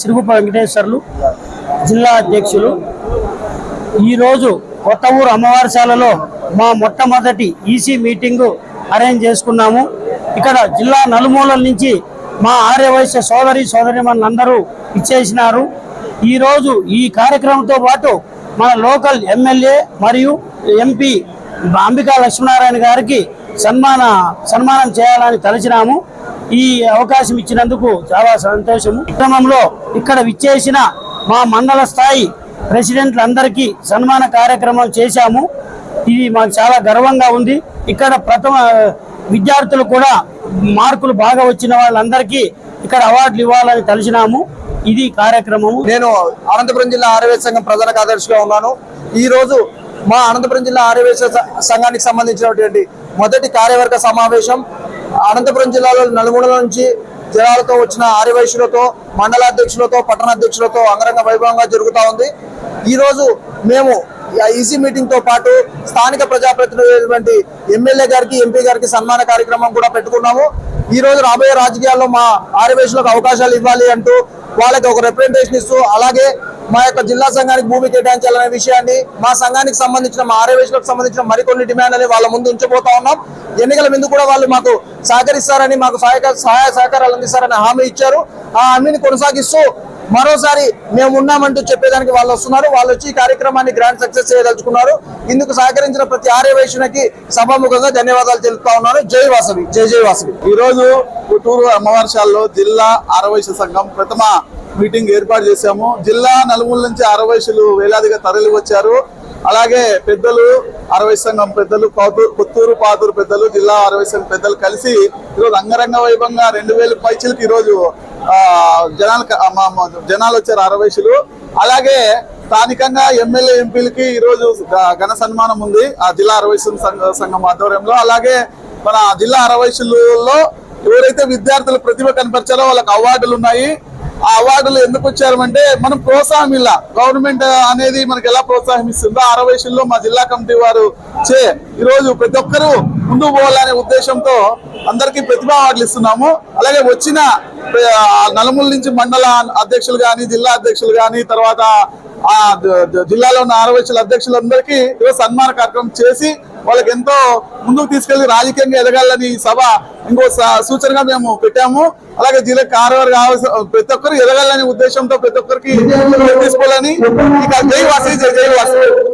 సిరుగుప్ప వెంకటేశ్వర్లు జిల్లా అధ్యక్షులు. ఈరోజు కొత్త ఊరు అమ్మవారిశాలలో మా మొట్టమొదటి ఈసీ మీటింగు అరేంజ్ చేసుకున్నాము. ఇక్కడ జిల్లా నలుమూలల నుంచి మా ఆర్యవైశ్య సోదరి సోదరిమణులందరూ ఇచ్చేసినారు. ఈరోజు ఈ కార్యక్రమంతో పాటు మన లోకల్ ఎమ్మెల్యే మరియు ఎంపీ అంబికా లక్ష్మీనారాయణ గారికి సన్మాన సన్మానం చేయాలని తలచినాము. ఈ అవకాశం ఇచ్చినందుకు చాలా సంతోషము. క్రమంలో ఇక్కడ విచ్చేసిన మా మండల స్థాయి ప్రెసిడెంట్లందరికీ సన్మాన కార్యక్రమం చేశాము. ఇది మాకు చాలా గర్వంగా ఉంది. ఇక్కడ ప్రథమ విద్యార్థులు కూడా మార్కులు బాగా వచ్చిన వాళ్ళందరికీ ఇక్కడ అవార్డులు ఇవ్వాలని తలిచినాము ఇది కార్యక్రమము. నేను అనంతపురం జిల్లా ఆర్యవేశ సంఘం ప్రధాన కార్యదర్శిగా ఉన్నాను. ఈ రోజు మా అనంతపురం జిల్లా ఆర్యవేశ సంఘానికి సంబంధించినటువంటి మొదటి కార్యవర్గ సమావేశం అనంతపురం జిల్లాలో నలుమూలల నుంచి జిల్లాలతో వచ్చిన ఆర్యవైశ్యులతో మండలాధ్యక్షులతో పట్టణాధ్యక్షులతో అంగరంగ వైభవంగా జరుగుతూ ఉంది. ఈరోజు మేము ఈసీ మీటింగ్తో పాటు స్థానిక ప్రజాప్రతినిధులైనటువంటి ఎమ్మెల్యే గారికి ఎంపీ గారికి సన్మాన కార్యక్రమం కూడా పెట్టుకున్నాము. ఈ రోజు రాబోయే రాజకీయాల్లో మా ఆర్యవేశులకు అవకాశాలు ఇవ్వాలి అంటూ వాళ్ళకి ఒక రిప్రజెంటేషన్ ఇస్తూ అలాగే మా యొక్క జిల్లా సంఘానికి భూమి కేటాయించాలనే విషయాన్ని మా సంఘానికి సంబంధించిన మా ఆర్యవేశులకు సంబంధించిన మరికొన్ని డిమాండ్లని వాళ్ళ ముందు ఉంచబోతా ఉన్నాం. ఎన్నికల ముందు కూడా వాళ్ళు మాకు సహకరిస్తారని మాకు సహాయక సహాయ సహకారాలు అందిస్తారని హామీ ఇచ్చారు. ఆ హామీని కొనసాగిస్తూ మరోసారి మేము ఉన్నామంటూ చెప్పేదానికి వాళ్ళు వస్తున్నారు. వాళ్ళు వచ్చి ఈ కార్యక్రమాన్ని గ్రాండ్ సక్సెస్ చేయదలుచుకున్నారు. ఇందుకు సహకరించిన ప్రతి ఆర్య వైశ్యునికి సభాముఖంగా ధన్యవాదాలు తెలుపుతా ఉన్నాను. జై వాసవి. జై జై వాసవి. ఈ రోజు పుట్టూరు అమ్మవారిశాలలో జిల్లా ఆరవైశ్య సంఘం ప్రథమ మీటింగ్ ఏర్పాటు చేశాము. జిల్లా నలుమూల నుంచి అరవైసులు వేలాదిగా తరలి వచ్చారు. అలాగే పెద్దలు అరవై సంఘం పెద్దలు పాతూరు పుత్తూరు పాతూరు పెద్దలు జిల్లా అరవై సంఘం పెద్దలు కలిసి ఈరోజు అంగరంగ వైభవంగా రెండు వేల పైచలకి ఈరోజు జనాలు జనాలు వచ్చారు అరవైసులు అలాగే స్థానికంగా ఎమ్మెల్యే ఎంపీలకి ఈరోజు ఘన సన్మానం ఉంది ఆ జిల్లా అరవై సంఘ సంఘం ఆధ్వర్యంలో. అలాగే మన జిల్లా అరవైశ్యులలో ఎవరైతే విద్యార్థులు ప్రతిభ కనపరిచారో వాళ్ళకి అవార్డులు ఉన్నాయి ఆ అవార్డులు ఎందుకు వచ్చారంటే మనం ప్రోత్సాహం ఇలా గవర్నమెంట్ అనేది మనకి ఎలా ప్రోత్సాహం ఇస్తుందో ఆ మా జిల్లా కమిటీ వారు చే ఈరోజు ప్రతి ఒక్కరూ ముందు పోవాలనే ఉద్దేశంతో అందరికీ ప్రతిభా అవార్డులు ఇస్తున్నాము. అలాగే వచ్చిన నలుమూల నుంచి మండల అధ్యక్షులు కానీ జిల్లా అధ్యక్షులు కానీ తర్వాత ఆ జిల్లాలో ఉన్న ఆరవైశ్యుల అధ్యక్షులందరికీ ఈరోజు సన్మాన కార్యక్రమం చేసి వాళ్ళకి ఎంతో ముందుకు తీసుకెళ్ళి రాజకీయంగా ఎదగాలని ఈ సభ ఇంకో సూచనగా మేము పెట్టాము. అలాగే జిల్లా కార్యవర్గ ఆవస- ప్రతి ఒక్కరు ఎదగాలనే ఉద్దేశంతో ప్రతి ఒక్కరికి తీసుకోవాలని ఇక జై వాసి జై వాసి.